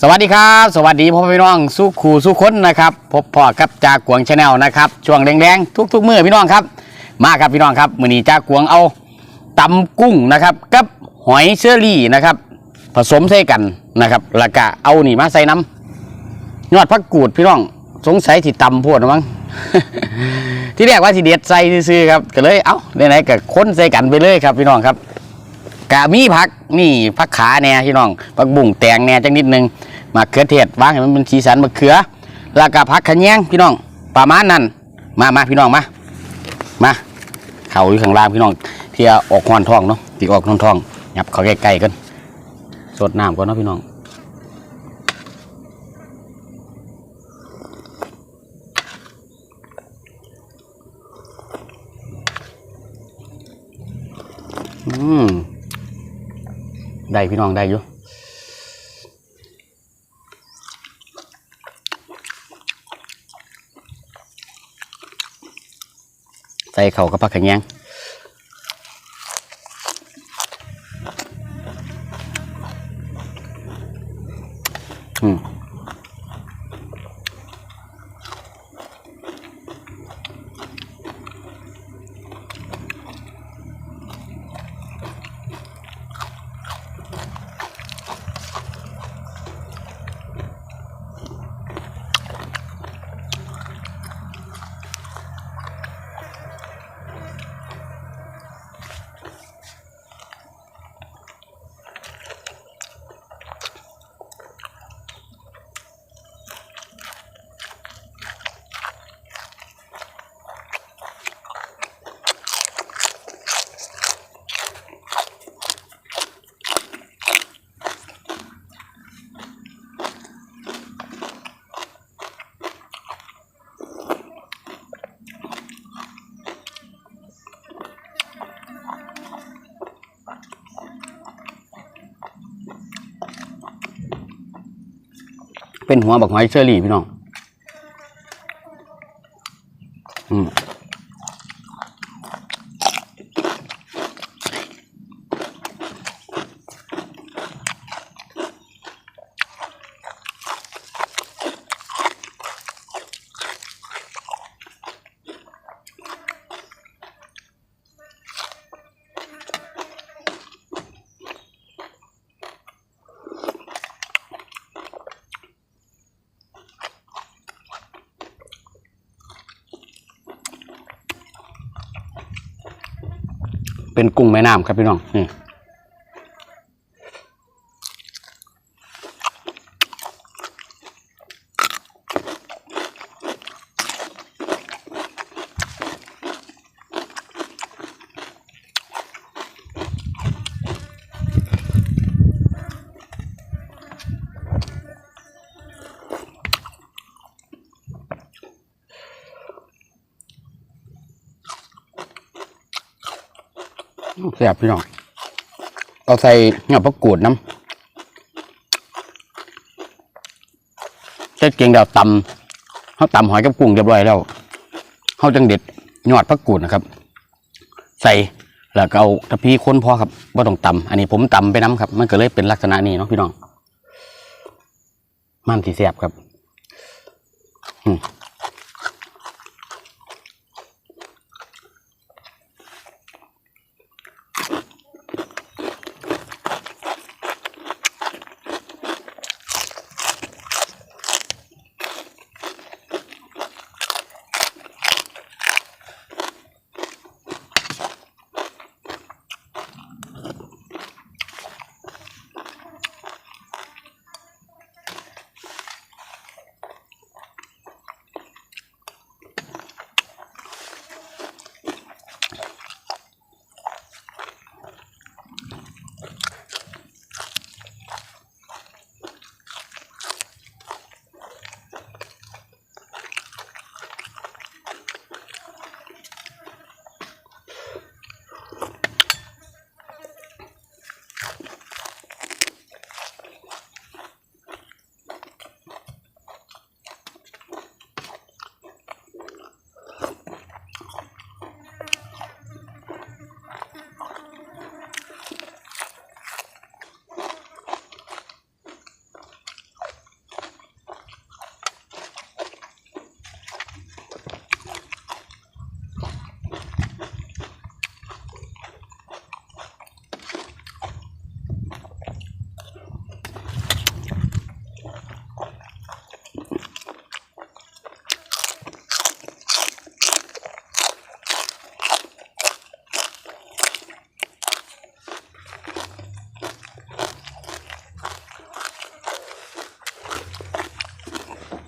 สวัสดีครับ สวัสดีพ่อพี่น้องสู้ขู่สู้ค้นนะครับ พบพ่อกับจากกวงชาแนลนะครับช่วงแดงๆทุกๆมือพี่น้องครับ มาครับพี่น้องครับมือนี้จากกวงเอาตำกุ้งนะครับกับหอยเชอรี่นะครับ ผสมใส่กันนะครับแล้วก็เอานี่มาใส่น้ำยอดพักกูดพี่น้องสงสัยที่ตำพวดมั้งที่แรกว่าที่เด็ดใส่ซื้อครับก็เลยเอ้าไหนๆก็ค้นใส่กันไปเลยครับพี่น้องครับ กะมีผักนี่ผักขาแน่พี่น้องผักบุ้งแตงแน่จังนิดนึงมะเขือเทศวางให้มันเป็นสีสันมะเขือ แล้วก็ผักขะแยงพี่น้องประมาณนั้นมามาพี่น้องมามาเขาอยู่ข้างล่างพี่น้องที่ออกหอนท้องเนาะที่ออกทองท้องๆยับเขาใกล้ๆกันสดน้ำก่อนเนาะพี่น้องอืม ได้พี่น้องได้อยู่ใส่เข่ากับผักขะแยง เป็นหัวบักหอยเชอรี่พี่น้อง อืม เป็นกุ้งแม่น้ำครับพี่น้องนี่ แซ่บพี่น้องเอาใส่เงาผักกูดน้ำเจ็ดเกียงดาวตำเขาตำหอยกับกุ้งเรียบร้อยแล้วเขาจังเด็ดยอดผักกูดนะครับ ใส่แล้วก็เอาตะพีค้นพอครับว่าต้องตำอันนี้ผมตำไปน้ำครับ มันก็เลยเป็นลักษณะนี้เนาะพี่น้องมันที่แซ่บครับ อืม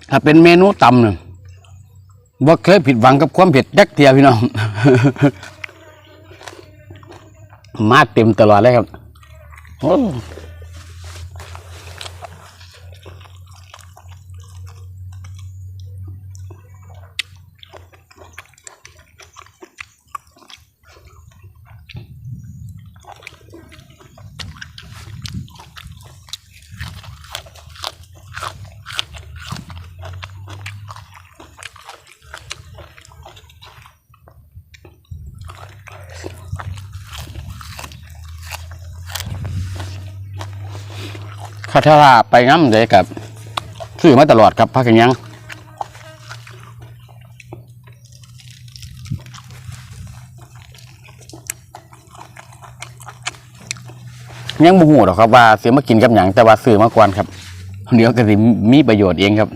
ถ้าเป็นเมนูตำเนี่ยว่าเคยผิดหวังกับความเผ็ดยักเทียพี่น้อง มาเต็มตลอดเลยครับ โอ้ ข้าถ้าไปงั้มเลยกับซื้อมาตลอดครับพักกันยังยังบ่ฮู้หรอกครับว่าเสียมากินกับหยังแต่ว่าซื้อมาก่อนครับ เดี๋ยวก็สิมีประโยชน์เองครับ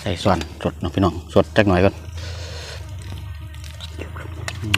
ใส่ส่วนสดเนาะพี่น้องสดจักหน่อยก่อน อื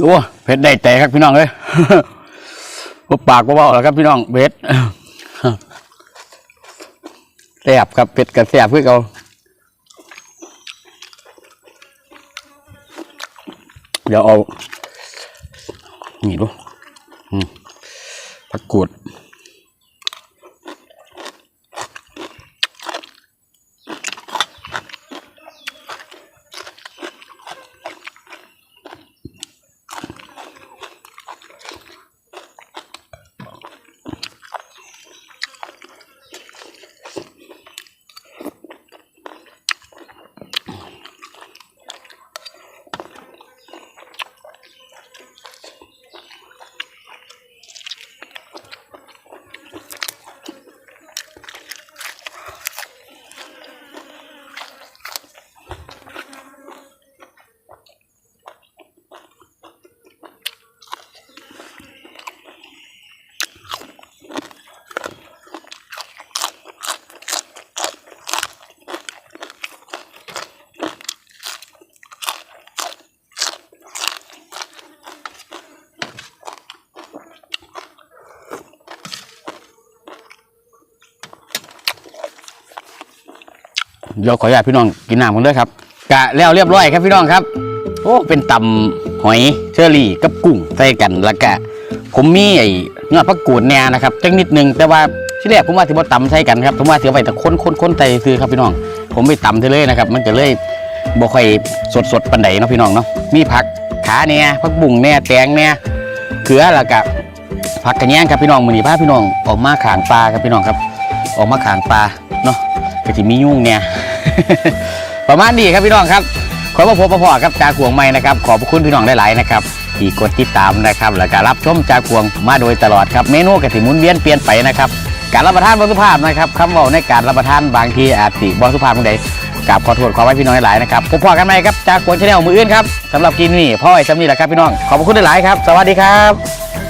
โอ้เผ็ดได้แต่ครับพี่น้องเลยบ่ปากบ่เบาแล้วครับพี่น้องเบ็ดแสบครับเผ็ดกับแซ่บคือเกาเดี๋ยวเอานี่ดูผักกูด เดี๋ยวขออนุญาตพี่น้องกินน้ำกันด้วยครับกะแล้วเรียบร้อยครับพี่น้องครับโอ้เป็นตำหอยเชอรี่กับกุ้งใส่กันแล้วก็ผมมีไอ้เนื้อผักกูดแหน่นะครับจังนิดนึงแต่ว่าที่แรกผมว่าที่บ่ตำใส่กันครับผมว่าเสียไปแต่คนคนคนใส่ซื้อครับพี่น้อง ผมไปตำเทเลยนะครับ มันก็เลยบ่ค่อยสดสดๆปันใดเนาะพี่น้องเนาะมีผักขาเนี่ยผักบุ้งเนี่ยแตงเนี่ยเขือแล้วก็ผักกระแยงครับพี่น้องมื้อนี้พาพี่น้องออกมาขางปลาครับพี่น้องครับ ออกมาขางปลา เนาะก็สิมียุ่งเนี่ย ประมาณนี้ครับพี่น้องครับขอพระพบพระพอครับจากขวงใหม่นะครับ ขอบพระคุณพี่น้องหลายๆนะครับที่กดติดตามนะครับแล้วก็รับชมจากขวงมาโดยตลอดครับเมนูกสิมุนเวียนเปลี่ยนไปนะครับการรับประทานบสุภาพนะครับคำว่าในการรับประทานบางทีอาจสิบสุภาพเมื่อใดกราบขอโทษขอไว้พี่น้องหลายนะครับพบพอกันใหม่ครับจากขวงชาแนลมืออื่นครับสำหรับกินนี่พ่อไอ้จำนี่แหละครับพี่น้องขอบพระคุณหลายครับ สวัสดีครับ